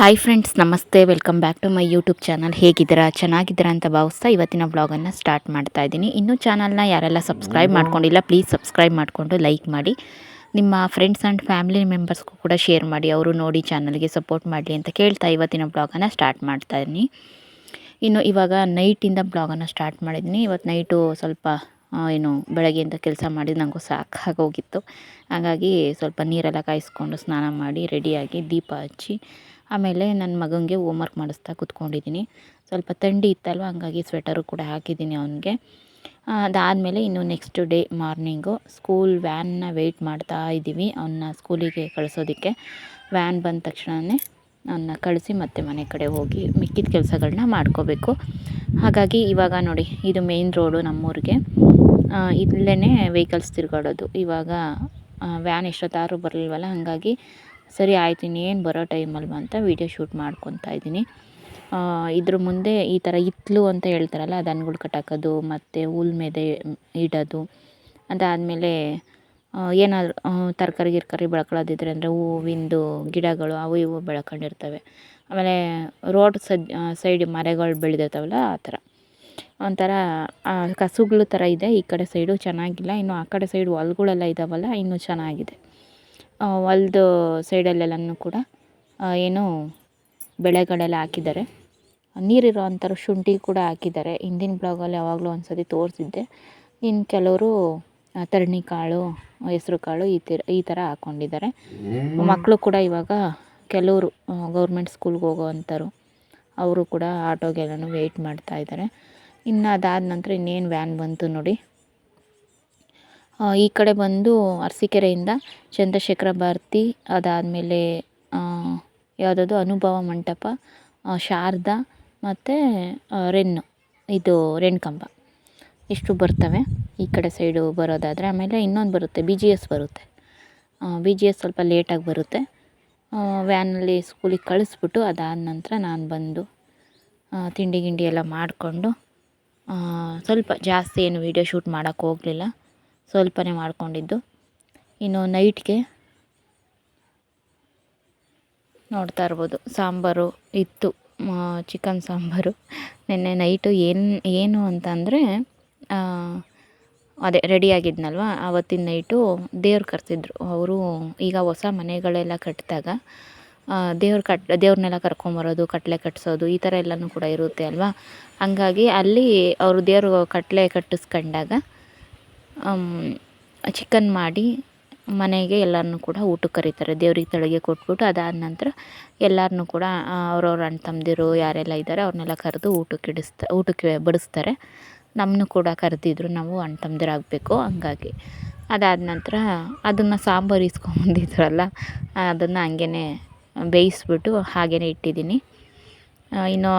Hi friends ನಮಸ್ತೆ. Welcome back to my YouTube channel ಹೇಗಿದ್ದೀರಾ? ಚೆನ್ನಾಗಿದ್ದೀರಾ ಅಂತ ಭಾವಿಸ್ತಾ ಇವತ್ತಿನ ಬ್ಲಾಗನ್ನು ಸ್ಟಾರ್ಟ್ ಮಾಡ್ತಾ ಇದ್ದೀನಿ. ಇನ್ನೂ ಚಾನಲ್ನ ಯಾರೆಲ್ಲ ಸಬ್ಸ್ಕ್ರೈಬ್ ಮಾಡ್ಕೊಂಡಿಲ್ಲ ಪ್ಲೀಸ್ ಸಬ್ಸ್ಕ್ರೈಬ್ ಮಾಡಿಕೊಂಡು ಲೈಕ್ ಮಾಡಿ. ನಿಮ್ಮ ಫ್ರೆಂಡ್ಸ್ ಆ್ಯಂಡ್ ಫ್ಯಾಮಿಲಿ ಮೆಂಬರ್ಸ್ಗೂ ಕೂಡ ಶೇರ್ ಮಾಡಿ. ಅವರು ನೋಡಿ ಚಾನಲ್ಗೆ ಸಪೋರ್ಟ್ ಮಾಡಲಿ ಅಂತ ಕೇಳ್ತಾ ಇವತ್ತಿನ ಬ್ಲಾಗನ್ನು ಸ್ಟಾರ್ಟ್ ಮಾಡ್ತಾ ಇದ್ದೀನಿ. ಇನ್ನು ಇವಾಗ ನೈಟಿಂದ ಬ್ಲಾಗನ್ನು ಸ್ಟಾರ್ಟ್ ಮಾಡಿದ್ದೀನಿ. ಇವತ್ತು ನೈಟು ಸ್ವಲ್ಪ ಏನು ಬೆಳಗ್ಗೆಯಿಂದ ಕೆಲಸ ಮಾಡಿ ನನಗೂ ಸಾಕಾಗೋಗಿತ್ತು. ಹಾಗಾಗಿ ಸ್ವಲ್ಪ ನೀರೆಲ್ಲ ಕಾಯಿಸ್ಕೊಂಡು ಸ್ನಾನ ಮಾಡಿ ರೆಡಿಯಾಗಿ ದೀಪ ಹಚ್ಚಿ ಆಮೇಲೆ ನನ್ನ ಮಗನಿಗೆ ಹೋಮ್ವರ್ಕ್ ಮಾಡಿಸ್ತಾ ಕೂತ್ಕೊಂಡಿದ್ದೀನಿ. ಸ್ವಲ್ಪ ಥಂಡಿ ಇತ್ತಲ್ವ, ಹಂಗಾಗಿ ಸ್ವೆಟರು ಕೂಡ ಹಾಕಿದ್ದೀನಿ ಅವನಿಗೆ. ಅದಾದಮೇಲೆ ಇನ್ನು ನೆಕ್ಸ್ಟ್ ಡೇ ಮಾರ್ನಿಂಗು ಸ್ಕೂಲ್ ವ್ಯಾನ್ನ ವೆಯ್ಟ್ ಮಾಡ್ತಾ ಇದ್ದೀವಿ ಅವನ್ನ ಸ್ಕೂಲಿಗೆ ಕಳಿಸೋದಕ್ಕೆ. ವ್ಯಾನ್ ಬಂದ ತಕ್ಷಣವೇ ಅವನ್ನ ಕಳಿಸಿ ಮತ್ತೆ ಮನೆ ಕಡೆ ಹೋಗಿ ಮಿಕ್ಕಿದ ಕೆಲಸಗಳನ್ನ ಮಾಡ್ಕೋಬೇಕು. ಹಾಗಾಗಿ ಇವಾಗ ನೋಡಿ, ಇದು ಮೇಯ್ನ್ ರೋಡು ನಮ್ಮೂರಿಗೆ. ಇಲ್ಲೇ ವೆಹಿಕಲ್ಸ್ ತಿರುಗಾಡೋದು. ಇವಾಗ ವ್ಯಾನ್ ಎಷ್ಟೊತ್ತಾರು ಬರಲಿಲ್ವಲ್ಲ, ಹಾಗಾಗಿ ಸರಿ ಆಯ್ತು, ಇನ್ನೇನು ಬರೋ ಟೈಮಲ್ವ ಅಂತ ವೀಡಿಯೋ ಶೂಟ್ ಮಾಡ್ಕೊತಾ ಇದ್ದೀನಿ. ಇದ್ರ ಮುಂದೆ ಈ ಥರ ಇತ್ಲು ಅಂತ ಹೇಳ್ತಾರಲ್ಲ ದನಗಳು ಕಟ್ಟಾಕೋದು ಮತ್ತು ಹುಲ್ ಮೇದೆ ಇಡೋದು ಅದಾದಮೇಲೆ ಏನಾದರೂ ತರಕಾರಿ ಗಿರ್ಕಾರಿ ಬೆಳ್ಕೊಳ್ಳೋದಿದ್ರೆ ಅಂದರೆ ಹೂವಿಂದು ಗಿಡಗಳು ಅವು ಇವು ಬೆಳ್ಕೊಂಡಿರ್ತವೆ. ಆಮೇಲೆ ರೋಡ್ ಸದ್ ಸೈಡ್ ಮರಗಳು ಬೆಳೆದಿರ್ತಾವಲ್ಲ, ಆ ಥರ ಒಂಥರ ಕಸುಗಳು ಥರ ಇದೆ, ಈ ಕಡೆ ಸೈಡು ಚೆನ್ನಾಗಿಲ್ಲ, ಇನ್ನು ಆ ಕಡೆ ಸೈಡ್ ಹೊಲ್ಗಳೆಲ್ಲ ಇದ್ದಾವಲ್ಲ ಇನ್ನೂ ಚೆನ್ನಾಗಿದೆ. ಹೊಲ್ದು ಸೈಡಲ್ಲೆಲ್ಲನೂ ಕೂಡ ಏನು ಬೆಳೆಗಳೆಲ್ಲ ಹಾಕಿದ್ದಾರೆ. ನೀರಿರೋ ಅಂಥವ್ರು ಶುಂಠಿ ಕೂಡ ಹಾಕಿದ್ದಾರೆ. ಹಿಂದಿನ ಬ್ಲಾಗಲ್ಲಿ ಯಾವಾಗಲೂ ಒಂದು ಸತಿ ತೋರಿಸಿದ್ದೆ. ಇನ್ನು ಕೆಲವರು ತರಣಿಕಾಳು ಹೆಸರು ಕಾಳು ಈ ಥರ ಈ ಥರ ಹಾಕ್ಕೊಂಡಿದ್ದಾರೆ ಮಕ್ಕಳು ಕೂಡ ಇವಾಗ ಕೆಲವರು ಗೌರ್ಮೆಂಟ್ ಸ್ಕೂಲ್ಗೆ ಹೋಗೋವಂಥವ್ರು ಅವರು ಕೂಡ ಆಟೋಗೆಲ್ಲನೂ ವೆಯ್ಟ್ ಮಾಡ್ತಾ ಇದ್ದಾರೆ. ಇನ್ನು ಅದಾದ ನಂತರ ಇನ್ನೇನು ವ್ಯಾನ್ ಬಂತು ನೋಡಿ. ಈ ಕಡೆ ಬಂದು ಅರಸೀಕೆರೆಯಿಂದ ಚಂದ್ರಶೇಖರ ಭಾರತಿ, ಅದಾದಮೇಲೆ ಯಾವುದದು ಅನುಭವ ಮಂಟಪ ಶಾರದ ಮತ್ತು ರೆನ್ನು. ಇದು ರೆಣ್ಕಂಬ. ಇಷ್ಟು ಬರ್ತವೆ. ಈ ಕಡೆ ಸೈಡು ಬರೋದಾದರೆ ಆಮೇಲೆ ಇನ್ನೊಂದು ಬರುತ್ತೆ ಬಿ ಜಿ ಎಸ್ ಬರುತ್ತೆ. ಬಿ ಜಿ ಎಸ್ ಸ್ವಲ್ಪ ಲೇಟಾಗಿ ಬರುತ್ತೆ. ವ್ಯಾನಲ್ಲಿ ಸ್ಕೂಲಿಗೆ ಕಳಿಸ್ಬಿಟ್ಟು ಅದಾದ ನಂತರ ನಾನು ಬಂದು ತಿಂಡಿ ಗಿಂಡಿ ಎಲ್ಲ ಮಾಡಿಕೊಂಡು ಸ್ವಲ್ಪ ಜಾಸ್ತಿ ಏನು ವೀಡಿಯೋ ಶೂಟ್ ಮಾಡೋಕ್ಕೆ ಹೋಗಲಿಲ್ಲ. ಸ್ವಲ್ಪನೇ ಮಾಡ್ಕೊಂಡಿದ್ದು. ಇನ್ನು ನೈಟ್ಗೆ ನೋಡ್ತಾ ಇರ್ಬೋದು. ಸಾಂಬಾರು ಇತ್ತು ಚಿಕನ್ ಸಾಂಬಾರು. ನಿನ್ನೆ ನೈಟು ಏನು ಏನು ಅಂತಂದರೆ ಅದೇ ರೆಡಿಯಾಗಿದ್ನಲ್ವ ಆವತ್ತಿನ ನೈಟು ದೇವ್ರು ಕರೆಸಿದ್ರು. ಅವರು ಈಗ ಹೊಸ ಮನೆಗಳೆಲ್ಲ ಕಟ್ಟಿದಾಗ ದೇವ್ರ ಕಟ್ ದೇವ್ರನ್ನೆಲ್ಲ ಕರ್ಕೊಂಬರೋದು ಕಟ್ಲೆ ಕಟ್ಟಿಸೋದು ಈ ಥರ ಎಲ್ಲನೂ ಕೂಡ ಇರುತ್ತೆ ಅಲ್ವಾ? ಹಂಗಾಗಿ ಅಲ್ಲಿ ಅವರು ದೇವರು ಕಟ್ಲೆ ಕಟ್ಟಿಸ್ಕೊಂಡಾಗ ಚಿಕನ್ ಮಾಡಿ ಮನೆಗೆ ಎಲ್ಲರನ್ನೂ ಕೂಡ ಊಟಕ್ಕೆ ಕರೀತಾರೆ. ದೇವ್ರಿಗೆ ತಳಿಗೆ ಕೊಟ್ಬಿಟ್ಟು ಅದಾದ ನಂತರ ಎಲ್ಲರನ್ನೂ ಕೂಡ ಅವ್ರವ್ರ ಅಣ್ಣ ತಮ್ಮದಿರು ಯಾರೆಲ್ಲ ಇದ್ದಾರೆ ಅವ್ರನ್ನೆಲ್ಲ ಕರೆದು ಊಟಕ್ಕೆ ಇಡಿಸ್ತಾ, ಊಟಕ್ಕೆ ಬಡಿಸ್ತಾರೆ. ನಮ್ಮನ್ನು ಕೂಡ ಕರೆದಿದ್ರು ನಾವು ಅಣ್ಣ ತಮ್ಮದಿರಾಗಬೇಕು ಹಂಗಾಗಿ. ಅದಾದ ನಂತರ ಅದನ್ನು ಸಾಂಬಾರು ಇಸ್ಕೊಂಬಂದಿದ್ರಲ್ಲ ಅದನ್ನು ಹಂಗೇ ಬೇಯಿಸ್ಬಿಟ್ಟು ಹಾಗೇ ಇಟ್ಟಿದ್ದೀನಿ. ಇನ್ನು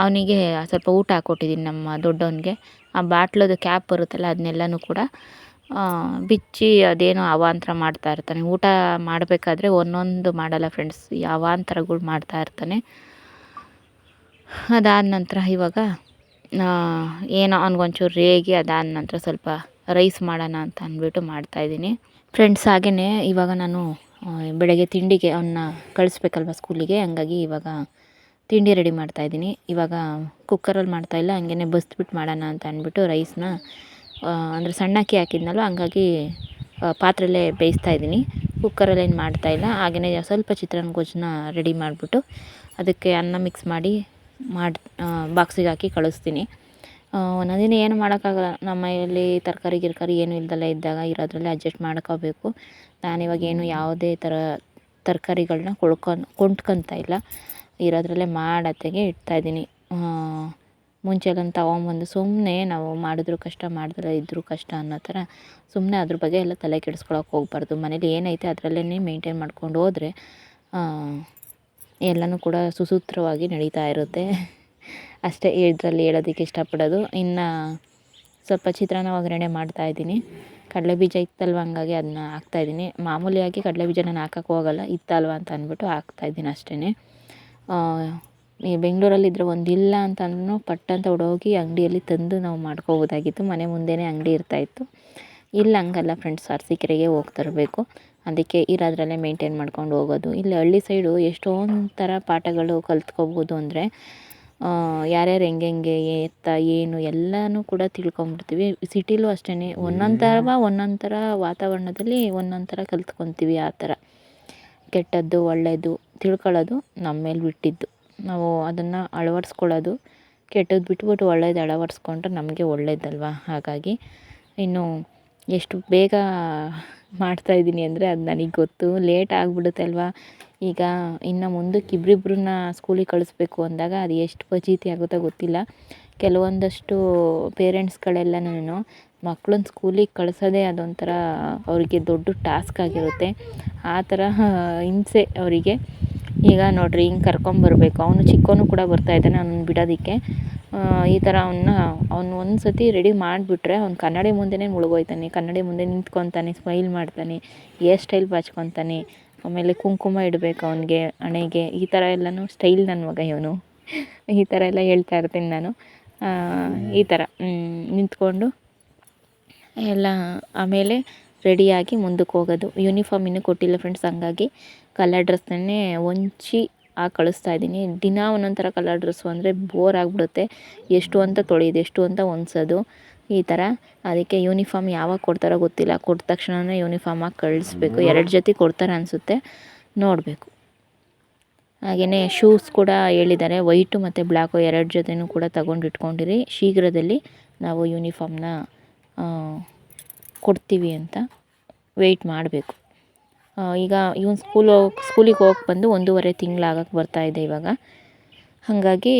ಅವನಿಗೆ ಸ್ವಲ್ಪ ಊಟ ಹಾಕ್ಕೊಟ್ಟಿದ್ದೀನಿ ನಮ್ಮ ದೊಡ್ಡವನಿಗೆ. ಆ ಬಾಟ್ಲದು ಕ್ಯಾಪ್ ಬರುತ್ತಲ್ಲ ಅದನ್ನೆಲ್ಲನೂ ಕೂಡ ಬಿಚ್ಚಿ ಅದೇನೋ ಅವಾಂತರ ಮಾಡ್ತಾ ಇರ್ತಾನೆ. ಊಟ ಮಾಡಬೇಕಾದ್ರೆ ಒಂದೊಂದು ಮಾಡಲ್ಲ ಫ್ರೆಂಡ್ಸ್ ಅವಾಂತರಗಳು ಮಾಡ್ತಾ ಇರ್ತಾನೆ. ಅದಾದ ನಂತರ ಇವಾಗ ಏನೋ ಅವ್ನಿಗೊಂಚೂರು ರೇಗಿ ಅದಾದ ನಂತರ ಸ್ವಲ್ಪ ರೈಸ್ ಮಾಡೋಣ ಅಂತ ಅಂದ್ಬಿಟ್ಟು ಮಾಡ್ತಾಯಿದ್ದೀನಿ ಫ್ರೆಂಡ್ಸ್ ಹಾಗೆಯೇ ಇವಾಗ ನಾನು ಬೆಳಗ್ಗೆ ತಿಂಡಿಗೆ ಅವನ್ನ ಕಳಿಸ್ಬೇಕಲ್ವ ಸ್ಕೂಲಿಗೆ ಹಂಗಾಗಿ ಇವಾಗ ತಿಂಡಿ ರೆಡಿ ಮಾಡ್ತಾಯಿದ್ದೀನಿ ಇವಾಗ ಕುಕ್ಕರಲ್ಲಿ ಮಾಡ್ತಾಯಿಲ್ಲ ಹಂಗೇ ಬಸ್ಬಿಟ್ಟು ಮಾಡೋಣ ಅಂತ ಅಂದ್ಬಿಟ್ಟು ರೈಸ್ನ ಅಂದರೆ ಸಣ್ಣ ಅಕ್ಕಿ ಹಾಕಿದ್ನಲ್ಲ, ಹಂಗಾಗಿ ಪಾತ್ರೆಯಲ್ಲೇ ಬೇಯಿಸ್ತಾ ಇದ್ದೀನಿ. ಕುಕ್ಕರಲ್ಲಿ ಏನು ಮಾಡ್ತಾಯಿಲ್ಲ ಹಾಗೆಯೇ ಸ್ವಲ್ಪ ಚಿತ್ರಾನ್ನ ಗೊಜ್ಜನ್ನ ರೆಡಿ ಮಾಡಿಬಿಟ್ಟು ಅದಕ್ಕೆ ಅನ್ನ ಮಿಕ್ಸ್ ಮಾಡಿ ಮಾಡಿ ಬಾಕ್ಸಿಗೆ ಹಾಕಿ ಕಳಿಸ್ತೀನಿ. ಒಂದೊಂದು ದಿನ ಏನು ಮಾಡೋಕ್ಕಾಗಲ್ಲ, ನಮ್ಮ ಮನೆಯಲ್ಲಿ ತರಕಾರಿ, ಗಿರ್ಕಾರಿ ಏನೂ ಇಲ್ಲದಲ್ಲೇ ಇದ್ದಾಗ ಇರೋದ್ರಲ್ಲೇ ಅಡ್ಜಸ್ಟ್ ಮಾಡ್ಕೋಬೇಕು. ನಾನಿವಾಗ ಏನು ಯಾವುದೇ ಥರ ತರಕಾರಿಗಳನ್ನ ಕೊಳ್ಕೊಂಡು ಕೊಂಡ್ಕೊತಾ ಇಲ್ಲ. ಇರೋದ್ರಲ್ಲೇ ಮಾಡತ್ತೆಗೆ ಇಡ್ತಾಯಿದ್ದೀನಿ ಮುಂಚೆ ಎಲ್ಲ ತಗೊಂಬಂದು ಸುಮ್ಮನೆ ನಾವು ಮಾಡಿದ್ರು ಕಷ್ಟ, ಮಾಡಿದ್ರೆ ಇದ್ದರೂ ಕಷ್ಟ ಅನ್ನೋ ಥರ ಸುಮ್ಮನೆ ಅದ್ರ ಬಗ್ಗೆ ಎಲ್ಲ ತಲೆ ಕೆಡಿಸ್ಕೊಳಕ್ಕೆ ಹೋಗ್ಬಾರ್ದು. ಮನೇಲಿ ಏನೈತೆ ಅದರಲ್ಲೇ ಮೇಂಟೈನ್ ಮಾಡ್ಕೊಂಡು ಹೋದರೆ ಎಲ್ಲನೂ ಕೂಡ ಸುಸೂತ್ರವಾಗಿ ನಡೀತಾ ಇರುತ್ತೆ. ಅಷ್ಟೇ ಇದರಲ್ಲಿ ಹೇಳೋದಕ್ಕೆ ಇಷ್ಟಪಡೋದು. ಇನ್ನು ಸ್ವಲ್ಪ ಚಿತ್ರಾನ್ನ ಒಗ್ಗರಣೆ ಮಾಡ್ತಾಯಿದ್ದೀನಿ ಕಡಲೆಬೀಜ ಇತ್ತಲ್ವ ಹಂಗಾಗಿ ಅದನ್ನ ಹಾಕ್ತಾಯಿದ್ದೀನಿ ಮಾಮೂಲಿಯಾಗಿ ಕಡಲೆಬೀಜ ನಾನು ಹಾಕಕ್ಕೆ ಹೋಗಲ್ಲ, ಇತ್ತಲ್ವ ಅಂತ ಅಂದ್ಬಿಟ್ಟು ಹಾಕ್ತಾಯಿದ್ದೀನಿ ಅಷ್ಟೇ ಈ ಬೆಂಗಳೂರಲ್ಲಿದ್ದರೆ ಒಂದು ಇಲ್ಲ ಅಂತಂದ್ರೂ ಪಟ್ ಅಂತ ಓಡೋಗಿ ಅಂಗಡಿಯಲ್ಲಿ ತಂದು ನಾವು ಮಾಡ್ಕೋಬೋದಾಗಿತ್ತು. ಮನೆ ಮುಂದೆಯೇ ಅಂಗಡಿ ಇರ್ತಾಯಿತ್ತು. ಇಲ್ಲ ಹಂಗಲ್ಲ ಫ್ರೆಂಡ್ಸ್ ಅರಸೀಕೆರೆಗೆ ಹೋಗಿ ತರಬೇಕು ಅದಕ್ಕೆ ಇರೋದ್ರಲ್ಲೇ ಮೇಂಟೈನ್ ಮಾಡ್ಕೊಂಡು ಹೋಗೋದು. ಇಲ್ಲಿ ಹಳ್ಳಿ ಸೈಡು ಎಷ್ಟೊಂದು ಥರ ಪಾಠಗಳು ಕಲ್ತ್ಕೋಬೋದು ಅಂದರೆ ಯಾರ್ಯಾರು ಹೆಂಗೆಂಗೆ ಎತ್ತ, ಏನು ಎಲ್ಲನೂ ಕೂಡ ತಿಳ್ಕೊಂಬಿಡ್ತೀವಿ. ಸಿಟಿಲೂ ಅಷ್ಟೇ ಒಂದೊಂದು ಥರ ಒಂದೊಂದು ಥರ ವಾತಾವರಣದಲ್ಲಿ ಒಂದೊಂದು ಥರ ಕಲ್ತ್ಕೊತೀವಿ ಆ ಥರ. ಕೆಟ್ಟದ್ದು ಒಳ್ಳೆಯದು ತಿಳ್ಕೊಳ್ಳೋದು ನಮ್ಮ ಮೇಲೆ ಬಿಟ್ಟಿದ್ದು. ನಾವು ಅದನ್ನು ಅಳವಡಿಸ್ಕೊಳ್ಳೋದು ಕೆಟ್ಟದ್ದು ಬಿಟ್ಬಿಟ್ಟು ಒಳ್ಳೇದು ಅಳವಡಿಸ್ಕೊಂಡ್ರೆ ನಮಗೆ ಒಳ್ಳೆಯದಲ್ವಾ ಹಾಗಾಗಿ ಇನ್ನು ಎಷ್ಟು ಬೇಗ ಮಾಡ್ತಾಯಿದ್ದೀನಿ ಅಂದರೆ ಅದು ನನಗೆ ಗೊತ್ತು. ಲೇಟ್ ಆಗಿಬಿಡುತ್ತೆ ಅಲ್ವಾ? ಈಗ ಇನ್ನು ಮುಂದಕ್ಕೆ ಇಬ್ರಿಬ್ರನ್ನ ಸ್ಕೂಲಿಗೆ ಕಳಿಸ್ಬೇಕು ಅಂದಾಗ ಅದು ಎಷ್ಟು ಫಜೀತಿ ಆಗುತ್ತೋ ಗೊತ್ತಿಲ್ಲ. ಕೆಲವೊಂದಷ್ಟು ಪೇರೆಂಟ್ಸ್ಗಳೆಲ್ಲನೂ ಮಕ್ಳನ್ನ ಸ್ಕೂಲಿಗೆ ಕಳಿಸೋದೇ ಅದೊಂಥರ ಅವರಿಗೆ ದೊಡ್ಡ ಟಾಸ್ಕ್ ಆಗಿರುತ್ತೆ. ಆ ಥರ ಹಿಂಸೆ ಅವರಿಗೆ. ಈಗ ನೋಡಿರಿ, ಹಿಂಗೆ ಕರ್ಕೊಂಬರ್ಬೇಕು ಅವನು ಚಿಕ್ಕವನು ಕೂಡ ಬರ್ತಾ ಇದ್ದಾನೆ ಅವ್ನನ್ನ ಬಿಡೋದಕ್ಕೆ. ಈ ಥರ ಅವನ್ನ ಅವ್ನು ಒಂದು ಸತಿ ರೆಡಿ ಮಾಡಿಬಿಟ್ರೆ ಅವ್ನು ಕನ್ನಡಿ ಮುಂದೆನೇ ಮುಳುಗೋಯ್ತಾನೆ. ಕನ್ನಡಿ ಮುಂದೆ ನಿಂತ್ಕೊತಾನೆ ಸ್ಮೈಲ್ ಮಾಡ್ತಾನೆ ಹೇರ್ ಸ್ಟೈಲ್ ಬಾಚ್ಕೊತಾನೆ, ಆಮೇಲೆ ಕುಂಕುಮ ಇಡಬೇಕು ಅವನಿಗೆ, ಹಣೆಗೆ. ಈ ಥರ ಎಲ್ಲನೂ ಸ್ಟೈಲ್ ನನ್ನ ಮಗ ಇವನು. ಈ ಥರ ಎಲ್ಲ ಹೇಳ್ತಾ ಇರ್ತೀನಿ ನಾನು. ಈ ಥರ. ನಿಂತ್ಕೊಂಡು ಎಲ್ಲ ಆಮೇಲೆ ರೆಡಿಯಾಗಿ ಮುಂದಕ್ಕೆ ಹೋಗೋದು. ಯೂನಿಫಾರ್ಮ್ ಇನ್ನೂ ಕೊಟ್ಟಿಲ್ಲ ಫ್ರೆಂಡ್ಸ್ ಹಂಗಾಗಿ ಕಲರ್ ಡ್ರೆಸ್ನೇ ಹೊಂಚಿ ಹಾಕಿ ಕಳಿಸ್ತಾ ಇದ್ದೀನಿ. ದಿನ ಒಂದೊಂದು ಥರ ಕಲರ್ ಡ್ರೆಸ್ಸು ಅಂದರೆ ಬೋರ್ ಆಗಿಬಿಡುತ್ತೆ. ಎಷ್ಟು ಅಂತ ತೊಳೆಯೋದು, ಎಷ್ಟು ಅಂತ ಹೊಂದ್ಸೋದು. ಈ ಥರ ಅದಕ್ಕೆ ಯೂನಿಫಾರ್ಮ್ ಯಾವಾಗ ಕೊಡ್ತಾರೋ ಗೊತ್ತಿಲ್ಲ. ಕೊಟ್ಟ ತಕ್ಷಣವೇ ಯೂನಿಫಾರ್ಮ್ ಹಾಕಿ ಕಳಿಸ್ಬೇಕು. ಎರಡು ಜೊತೆ ಕೊಡ್ತಾರೆ ಅನಿಸುತ್ತೆ. ನೋಡಬೇಕು. ಹಾಗೆಯೇ ಶೂಸ್ ಕೂಡ ಹೇಳಿದ್ದಾರೆ. ವೈಟು ಮತ್ತು ಬ್ಲ್ಯಾಕು ಎರಡು ಜೊತೆಯೂ ಕೂಡ ತಗೊಂಡು ಇಟ್ಕೊಂಡಿರಿ ಶೀಘ್ರದಲ್ಲಿ ನಾವು ಯೂನಿಫಾರ್ಮ್ನ ಕೊಡ್ತೀವಿ ಅಂತ ವೆಯ್ಟ್ ಮಾಡಬೇಕು. ಈಗ ಇವ್ನು ಸ್ಕೂಲ್ ಹೋಗಿ ಸ್ಕೂಲಿಗೆ ಹೋಗಿ ಬಂದು ಒಂದೂವರೆ ತಿಂಗಳಾಗಕ್ಕೆ ಬರ್ತಾಯಿದೆ ಇವಾಗ. ಹಾಗಾಗಿ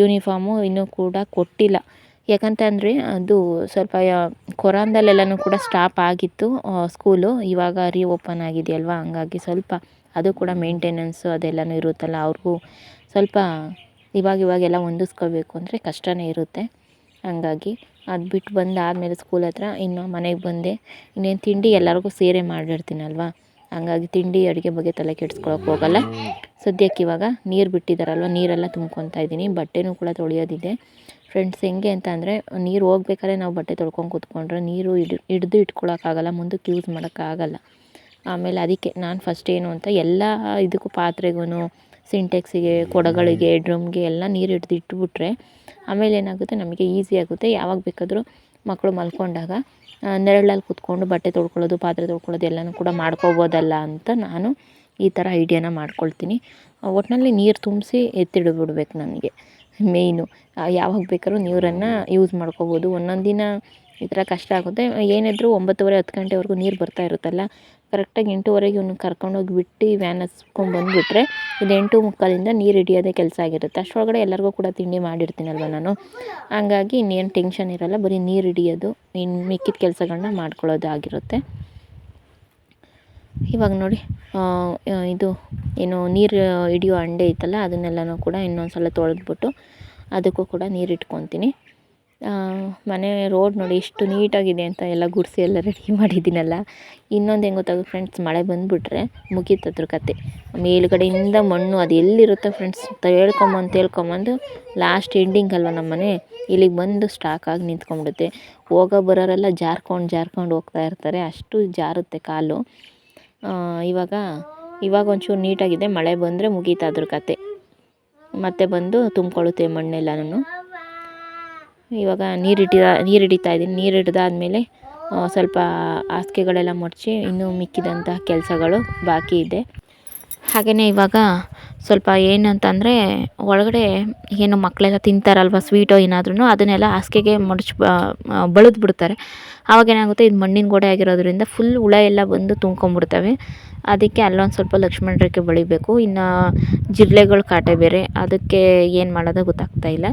ಯೂನಿಫಾರ್ಮು ಇನ್ನೂ ಕೂಡ ಕೊಟ್ಟಿಲ್ಲ. ಯಾಕಂತಂದರೆ ಅದು ಸ್ವಲ್ಪ ಕೊರಾನ್ದಲ್ಲೆಲ್ಲನೂ ಕೂಡ ಸ್ಟಾಪ್ ಆಗಿತ್ತು ಸ್ಕೂಲು ಇವಾಗ ರೀ ಓಪನ್ ಆಗಿದೆಯಲ್ವಾ? ಹಂಗಾಗಿ ಸ್ವಲ್ಪ ಅದು ಕೂಡ ಮೇಂಟೆನೆನ್ಸು ಅದೆಲ್ಲನೂ ಇರುತ್ತಲ್ಲ, ಅವ್ರಿಗೂ ಸ್ವಲ್ಪ ಇವಾಗ ಇವಾಗೆಲ್ಲ ಹೊಂದಿಸ್ಕೋಬೇಕು ಅಂದರೆ ಕಷ್ಟವೇ ಇರುತ್ತೆ. ಹಂಗಾಗಿ ಅದು ಬಿಟ್ಟು ಬಂದಾದಮೇಲೆ ಸ್ಕೂಲ್ ಹತ್ರ ಇನ್ನು ಮನೆಗೆ ಬಂದೆ. ಇನ್ನೇನು ತಿಂಡಿ ಎಲ್ಲರಿಗೂ ಸೇರೆ ಮಾಡಿರ್ತೀನಲ್ವಾ? ಹಂಗಾಗಿ ತಿಂಡಿ, ಅಡುಗೆ ಬಗ್ಗೆ ತಲೆ ಕೆಡ್ಸ್ಕೊಳಕ್ಕೆ ಹೋಗಲ್ಲ. ಸದ್ಯಕ್ಕೆ ಇವಾಗ ನೀರು ಬಿಟ್ಟಿದ್ದಾರಲ್ವ ನೀರೆಲ್ಲ ತುಂಬ್ಕೊತಾ ಇದ್ದೀನಿ. ಬಟ್ಟೆನೂ ಕೂಡ ತೊಳೆಯೋದಿದೆ. ಫ್ರೆಂಡ್ಸ್ ಹೆಂಗೆ ಅಂತ ಅಂದರೆ, ನೀರು ಹೋಗ್ಬೇಕಾದ್ರೆ ನಾವು ಬಟ್ಟೆ ತೊಳ್ಕೊಂಡು ಕೂತ್ಕೊಂಡ್ರೆ ನೀರು ಹಿಡ್ ಹಿಡ್ದು ಇಟ್ಕೊಳಕ್ಕಾಗಲ್ಲ ಮುಂದಕ್ಕೆ ಯೂಸ್ ಮಾಡೋಕ್ಕಾಗಲ್ಲ ಆಮೇಲೆ ಅದಕ್ಕೆ ನಾನು ಫಸ್ಟ್ ಏನು ಅಂತ ಎಲ್ಲ ಇದಕ್ಕೂ ಪಾತ್ರೆಗೂ ಸಿಂಟೆಕ್ಸಿಗೆ ಕೊಡಗಳಿಗೆ ಡ್ರಮ್ಗೆ ಎಲ್ಲ ನೀರು ಹಿಡ್ದು ಇಟ್ಬಿಟ್ರೆ ಆಮೇಲೆ ಏನಾಗುತ್ತೆ? ನಮಗೆ ಈಸಿ ಆಗುತ್ತೆ. ಯಾವಾಗ ಬೇಕಾದರೂ ಮಕ್ಕಳು ಮಲ್ಕೊಂಡಾಗ ನೆರಳಲ್ಲಿ ಕೂತ್ಕೊಂಡು ಬಟ್ಟೆ ತೊಳ್ಕೊಳ್ಳೋದು ಪಾತ್ರೆ ತೊಳ್ಕೊಳ್ಳೋದು ಎಲ್ಲನೂ ಕೂಡ ಮಾಡ್ಕೋಬೋದಲ್ಲ ಅಂತ ನಾನು ಈ ಥರ ಐಡಿಯಾನ ಮಾಡ್ಕೊಳ್ತೀನಿ. ಒಟ್ಟಿನಲ್ಲಿ ನೀರು ತುಂಬಿಸಿ ಎತ್ತಿಡ್ಬಿಡ್ಬೇಕು ನನಗೆ ಮೇಯ್ನು. ಯಾವಾಗ ಬೇಕಾದ್ರೂ ನೀರನ್ನು ಯೂಸ್ ಮಾಡ್ಕೋಬೋದು. ಒಂದೊಂದು ದಿನ ಈ ಥರ ಕಷ್ಟ ಆಗುತ್ತೆ. ಏನಿದ್ರೂ ಒಂಬತ್ತುವರೆ ಹತ್ತು ಗಂಟೆವರೆಗೂ ನೀರು ಬರ್ತಾ ಇರುತ್ತಲ್ಲ ಕರೆಕ್ಟಾಗಿ ಎಂಟೂವರೆಗೆ ಇವ್ನ ಕರ್ಕೊಂಡೋಗಿ ಬಿಟ್ಟು ವ್ಯಾನ್ ಹಸ್ಕೊಂಡ್ಬಂದ್ಬಿಟ್ರೆ ಇದು ಎಂಟು ಮುಕ್ಕಾಲಿಂದ ನೀರು ಹಿಡಿಯೋದೇ ಕೆಲಸ ಆಗಿರುತ್ತೆ. ಅಷ್ಟರೊಳಗಡೆ ಎಲ್ಲರಿಗೂ ಕೂಡ ತಿಂಡಿ ಮಾಡಿರ್ತೀನಲ್ವ ನಾನು. ಹಂಗಾಗಿ ಇನ್ನೇನು ಟೆನ್ಷನ್ ಇರೋಲ್ಲ, ಬರೀ ನೀರು ಹಿಡಿಯೋದು ಇನ್ನು ಮಿಕ್ಕಿದ ಕೆಲಸಗಳನ್ನ ಮಾಡ್ಕೊಳ್ಳೋದಾಗಿರುತ್ತೆ ಇವಾಗ ನೋಡಿ ಇದು ಏನು ನೀರು ಹಿಡಿಯೋ ಹಂಡೆ ಐತಲ್ಲ, ಅದನ್ನೆಲ್ಲನೂ ಕೂಡ ಇನ್ನೊಂದು ಸಲ ತೊಳೆದ್ಬಿಟ್ಟು ಅದಕ್ಕೂ ಕೂಡ ನೀರು ಇಟ್ಕೊತೀನಿ. ಮನೆ ರೋಡ್ ನೋಡಿ ಎಷ್ಟು ನೀಟಾಗಿದೆ ಅಂತ ಎಲ್ಲ ಗುಡಿಸಿ ಎಲ್ಲ ರೆಡಿ ಮಾಡಿದ್ದೀನಲ್ಲ. ಇನ್ನೊಂದು ಹೆಂಗೆ ಗೊತ್ತಾಗುತ್ತೆ ಫ್ರೆಂಡ್ಸ್ ಮಳೆ ಬಂದುಬಿಟ್ರೆ ಮುಗೀತು ಅದ್ರ ಕತೆ. ಮೇಲುಗಡೆಯಿಂದ ಮಣ್ಣು ಅದು ಎಲ್ಲಿರುತ್ತೋ ಫ್ರೆಂಡ್ಸ್ ತೇಳ್ಕೊಂಬಂದು ಹೇಳ್ಕೊಂಬಂದು ಲಾಸ್ಟ್ ಎಂಡಿಂಗ್ ಅಲ್ವ ನಮ್ಮ ಮನೆ? ಇಲ್ಲಿಗೆ ಬಂದು ಸ್ಟಾಕಾಗಿ ನಿಂತ್ಕೊಂಡ್ಬಿಡುತ್ತೆ. ಹೋಗೋ ಬರೋರೆಲ್ಲ ಜಾರ್ಕೊಂಡು ಜಾರ್ಕೊಂಡು ಹೋಗ್ತಾ ಇರ್ತಾರೆ. ಅಷ್ಟು ಜಾರುತ್ತೆ ಕಾಲು. ಇವಾಗ ಇವಾಗ ಒಂಚೂರು ನೀಟಾಗಿದೆ. ಮಳೆ ಬಂದರೆ ಮುಗೀತು ಅದ್ರ ಕತೆ. ಮತ್ತೆ ಬಂದು ತುಂಬ್ಕೊಳ್ಳುತ್ತೆ ಮಣ್ಣೆಲ್ಲನೂ ಇವಾಗ ನೀರು ನೀರು ಹಿಡಿತಾ ಇದ್ದೀನಿ. ನೀರು ಸ್ವಲ್ಪ ಹಾಸಿಗೆಗಳೆಲ್ಲ ಮಡಚಿ ಇನ್ನೂ ಮಿಕ್ಕಿದಂತಹ ಕೆಲಸಗಳು ಬಾಕಿ ಇದೆ. ಹಾಗೆಯೇ ಇವಾಗ ಸ್ವಲ್ಪ ಏನಂತಂದರೆ, ಒಳಗಡೆ ಏನು ಮಕ್ಕಳೆಲ್ಲ ತಿಂತಾರಲ್ವ ಸ್ವೀಟೋ ಏನಾದ್ರೂ ಅದನ್ನೆಲ್ಲ ಹಾಸಿಗೆಗೆ ಮಡಚಿ ಬಳಿದು ಬಿಡ್ತಾರೆ. ಆವಾಗ ಏನಾಗುತ್ತೆ, ಇದು ಮಣ್ಣಿನ ಗೋಡೆ ಆಗಿರೋದ್ರಿಂದ ಫುಲ್ ಹುಳ ಎಲ್ಲ ಬಂದು ತುಂಬ್ಕೊಂಬಿಡ್ತವೆ ಅದಕ್ಕೆ ಅಲ್ಲೊಂದು ಸ್ವಲ್ಪ ಲಕ್ಷ್ಮಣ ರೇಖೆ ಬಳಿಬೇಕು. ಇನ್ನು ಜಿರಳೆಗಳು ಕಾಟೆ ಬೇರೆ. ಅದಕ್ಕೆ ಏನು ಮಾಡೋದು ಗೊತ್ತಾಗ್ತಾ ಇಲ್ಲ.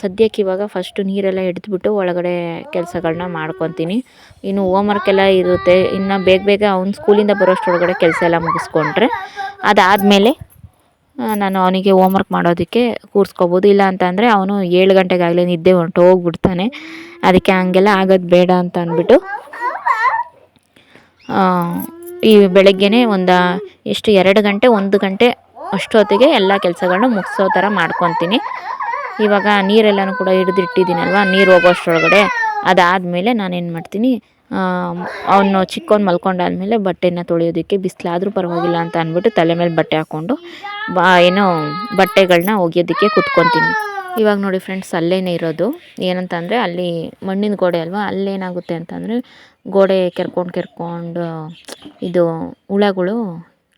ಸದ್ಯಕ್ಕೆ ಇವಾಗ ಫಸ್ಟು ನೀರೆಲ್ಲ ಹಿಡಿದ್ಬಿಟ್ಟು ಒಳಗಡೆ ಕೆಲಸಗಳನ್ನ ಮಾಡ್ಕೊತೀನಿ. ಇನ್ನು ಹೋಮ್ವರ್ಕ್ ಎಲ್ಲ ಇರುತ್ತೆ. ಇನ್ನು ಬೇಗ ಬೇಗ ಅವ್ನು ಸ್ಕೂಲಿಂದ ಬರೋಷ್ಟರೊಳಗಡೆ ಕೆಲಸ ಎಲ್ಲ ಮುಗಿಸ್ಕೊಂಡ್ರೆ ಅದಾದಮೇಲೆ ನಾನು ಅವನಿಗೆ ಹೋಮ್ವರ್ಕ್ ಮಾಡೋದಕ್ಕೆ ಕೂರಿಸ್ಕೋಬೋದು. ಇಲ್ಲ ಅಂತಂದರೆ ಅವನು ಏಳು ಗಂಟೆಗಾಗಲೇ ನಿದ್ದೆ ಹೊಂಟು ಹೋಗ್ಬಿಡ್ತಾನೆ. ಅದಕ್ಕೆ ಹಂಗೆಲ್ಲ ಆಗೋದು ಬೇಡ ಅಂತ ಅಂದ್ಬಿಟ್ಟು ಈ ಬೆಳಗ್ಗೆನೇ ಒಂದು ಎಷ್ಟು ಎರಡು ಗಂಟೆ, ಒಂದು ಗಂಟೆ ಅಷ್ಟೊತ್ತಿಗೆ ಎಲ್ಲ ಕೆಲಸಗಳನ್ನ ಮುಗಿಸೋ ಥರ ಮಾಡ್ಕೊತೀನಿ. ಇವಾಗ ನೀರೆಲ್ಲನೂ ಕೂಡ ಹಿಡಿದಿಟ್ಟಿದ್ದೀನಲ್ವ? ನೀರು ಹೋಗೋಷ್ಟರೊಳಗಡೆ. ಅದಾದಮೇಲೆ ನಾನೇನು ಮಾಡ್ತೀನಿ ಅವನು ಚಿಕ್ಕವನು ಮಲ್ಕೊಂಡಾದ್ಮೇಲೆ ಬಟ್ಟೆನ ತೊಳೆಯೋದಕ್ಕೆ ಬಿಸಿಲಾದ್ರೂ ಪರವಾಗಿಲ್ಲ ಅಂತ ಅಂದ್ಬಿಟ್ಟು ತಲೆ ಮೇಲೆ ಬಟ್ಟೆ ಹಾಕ್ಕೊಂಡು ಬಾ, ಏನೋ ಬಟ್ಟೆಗಳನ್ನ ಒಗೆಯೋದಕ್ಕೆ ಕುತ್ಕೊತೀನಿ. ಇವಾಗ ನೋಡಿ ಫ್ರೆಂಡ್ಸ್, ಅಲ್ಲೇನೇ ಇರೋದು. ಏನಂತಂದರೆ ಅಲ್ಲಿ ಮಣ್ಣಿನ ಗೋಡೆ ಅಲ್ವಾ? ಅಲ್ಲೇನಾಗುತ್ತೆ ಅಂತಂದರೆ ಗೋಡೆ ಕೆರ್ಕೊಂಡು ಕೆರ್ಕೊಂಡು, ಇದು ಹುಳಗಳು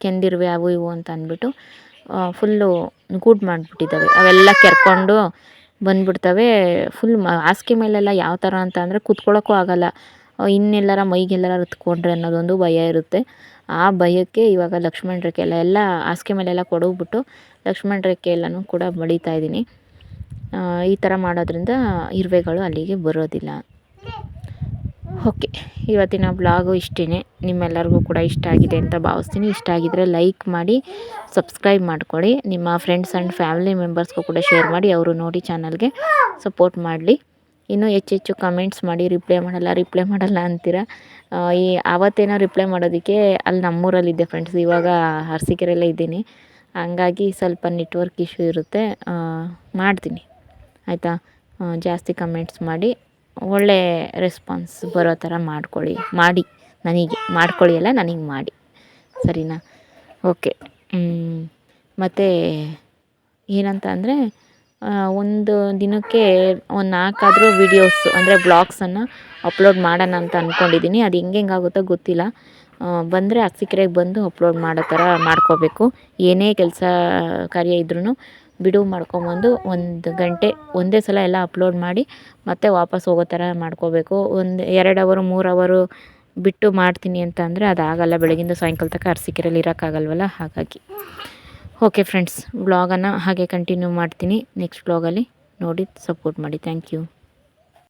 ಕೆಂದಿರುವೆ, ಅವು ಇವು ಅಂತ ಅಂದ್ಬಿಟ್ಟು ಫುಲ್ಲು ಗೂಡು ಮಾಡಿಬಿಟ್ಟಿದ್ದಾವೆ. ಅವೆಲ್ಲ ಕೆರ್ಕೊಂಡು ಬಂದ್ಬಿಡ್ತವೆ. ಫುಲ್ ಹಾಸಿಗೆ ಮೇಲೆಲ್ಲ ಯಾವ ಥರ ಅಂತ ಅಂದರೆ ಕೂತ್ಕೊಳ್ಳೋಕ್ಕೂ ಆಗೋಲ್ಲ. ಇನ್ನೆಲ್ಲರ ಮೈಗೆಲ್ಲರ ಹತ್ಕೊಂಡ್ರೆ ಅನ್ನೋದೊಂದು ಭಯ ಇರುತ್ತೆ. ಆ ಭಯಕ್ಕೆ ಇವಾಗ ಲಕ್ಷ್ಮಣ ರೇಖೆ ಎಲ್ಲ ಎಲ್ಲ ಹಾಸಿಗೆ ಮೇಲೆಲ್ಲ ಕೊಡೋಗ್ಬಿಟ್ಟು ಲಕ್ಷ್ಮಣ ರೇಖೆ ಎಲ್ಲನೂ ಕೂಡ ಬಡಿತಾ ಇದ್ದೀನಿ. ಈ ಥರ ಮಾಡೋದ್ರಿಂದ ಇರುವೆಗಳು ಅಲ್ಲಿಗೆ ಬರೋದಿಲ್ಲ. ಓಕೆ, ಇವತ್ತಿನ ಬ್ಲಾಗು ಇಷ್ಟೇ ನಿಮ್ಮೆಲ್ಲರಿಗೂ ಕೂಡ ಇಷ್ಟ ಆಗಿದೆ ಅಂತ ಭಾವಿಸ್ತೀನಿ. ಇಷ್ಟ ಆಗಿದರೆ ಲೈಕ್ ಮಾಡಿ, ಸಬ್ಸ್ಕ್ರೈಬ್ ಮಾಡ್ಕೊಳ್ಳಿ. ನಿಮ್ಮ ಫ್ರೆಂಡ್ಸ್ ಆ್ಯಂಡ್ ಫ್ಯಾಮಿಲಿ ಮೆಂಬರ್ಸ್ಗೂ ಕೂಡ ಶೇರ್ ಮಾಡಿ, ಅವರು ನೋಡಿ ಚಾನಲ್ಗೆ ಸಪೋರ್ಟ್ ಮಾಡಲಿ. ಇನ್ನೂ ಹೆಚ್ಚೆಚ್ಚು ಕಮೆಂಟ್ಸ್ ಮಾಡಿ, ರಿಪ್ಲೈ ಮಾಡಲ್ಲ ರಿಪ್ಲೈ ಮಾಡಲ್ಲ ಅಂತೀರ? ಈ ಆವತ್ತೇನೋ ರಿಪ್ಲೈ ಮಾಡೋದಕ್ಕೆ ಅಲ್ಲಿ ನಮ್ಮೂರಲ್ಲಿದ್ದೆ ಫ್ರೆಂಡ್ಸ್ ಇವಾಗ ಅರಸೀಕೆರೆಯಲ್ಲೇ ಇದ್ದೀನಿ. ಹಂಗಾಗಿ ಸ್ವಲ್ಪ ನೆಟ್ವರ್ಕ್ ಇಶ್ಯೂ ಇರುತ್ತೆ. ಮಾಡ್ತೀನಿ. ಆಯಿತಾ? ಜಾಸ್ತಿ ಕಮೆಂಟ್ಸ್ ಮಾಡಿ. ಒಳ್ಳೆ ರೆಸ್ಪಾನ್ಸ್ ಬರೋ ಥರ ಮಾಡ್ಕೊಳ್ಳಿ, ಮಾಡಿ, ನನಗೆ ಮಾಡ್ಕೊಳ್ಳಿ ಅಲ್ಲ, ನನಗೆ ಮಾಡಿ. ಸರಿನಾ? ಓಕೆ ಮತ್ತು ಏನಂತ ಅಂದರೆ ಒಂದು ದಿನಕ್ಕೆ ಒಂದು ನಾಲ್ಕಾದರೂ ವೀಡಿಯೋಸ್ ಅಂದರೆ ಬ್ಲಾಗ್ಸನ್ನು ಅಪ್ಲೋಡ್ ಮಾಡೋಣ ಅಂತ ಅಂದ್ಕೊಂಡಿದ್ದೀನಿ ಅದು ಹೆಂಗೆ ಹೆಂಗಾಗುತ್ತೋ ಗೊತ್ತಿಲ್ಲ. ಬಂದರೆ ಅರಸೀಕೆರೆಗೆ ಬಂದು ಅಪ್ಲೋಡ್ ಮಾಡೋ ಥರ ಮಾಡ್ಕೋಬೇಕು. ಏನೇ ಕೆಲಸ ಕಾರ್ಯ ಇದ್ರೂ ಬಿಡುವು ಮಾಡ್ಕೊಂಬಂದು ಒಂದು ಗಂಟೆ, ಒಂದೇ ಸಲ ಎಲ್ಲ ಅಪ್ಲೋಡ್ ಮಾಡಿ ಮತ್ತೆ ವಾಪಸ್ ಹೋಗೋ ಥರ ಮಾಡ್ಕೋಬೇಕು. ಒಂದು ಎರಡು ಅವರು ಮೂರು ಅವರು ಬಿಟ್ಟು ಮಾಡ್ತೀನಿ ಅಂತ ಅಂದರೆ ಅದು ಆಗೋಲ್ಲ. ಬೆಳಗಿಂದ ಸಾಯಂಕಾಲ ತನಕ ಅರಸೀಕೆರೆಯಲ್ಲಿ ಇರೋಕ್ಕಾಗಲ್ವಲ್ಲ? ಹಾಗಾಗಿ. ಓಕೆ ಫ್ರೆಂಡ್ಸ್ ವ್ಲಾಗನ್ನು ಹಾಗೆ ಕಂಟಿನ್ಯೂ ಮಾಡ್ತೀನಿ. ನೆಕ್ಸ್ಟ್ ವ್ಲಾಗಲ್ಲಿ ನೋಡಿ ಸಪೋರ್ಟ್ ಮಾಡಿ. Thank you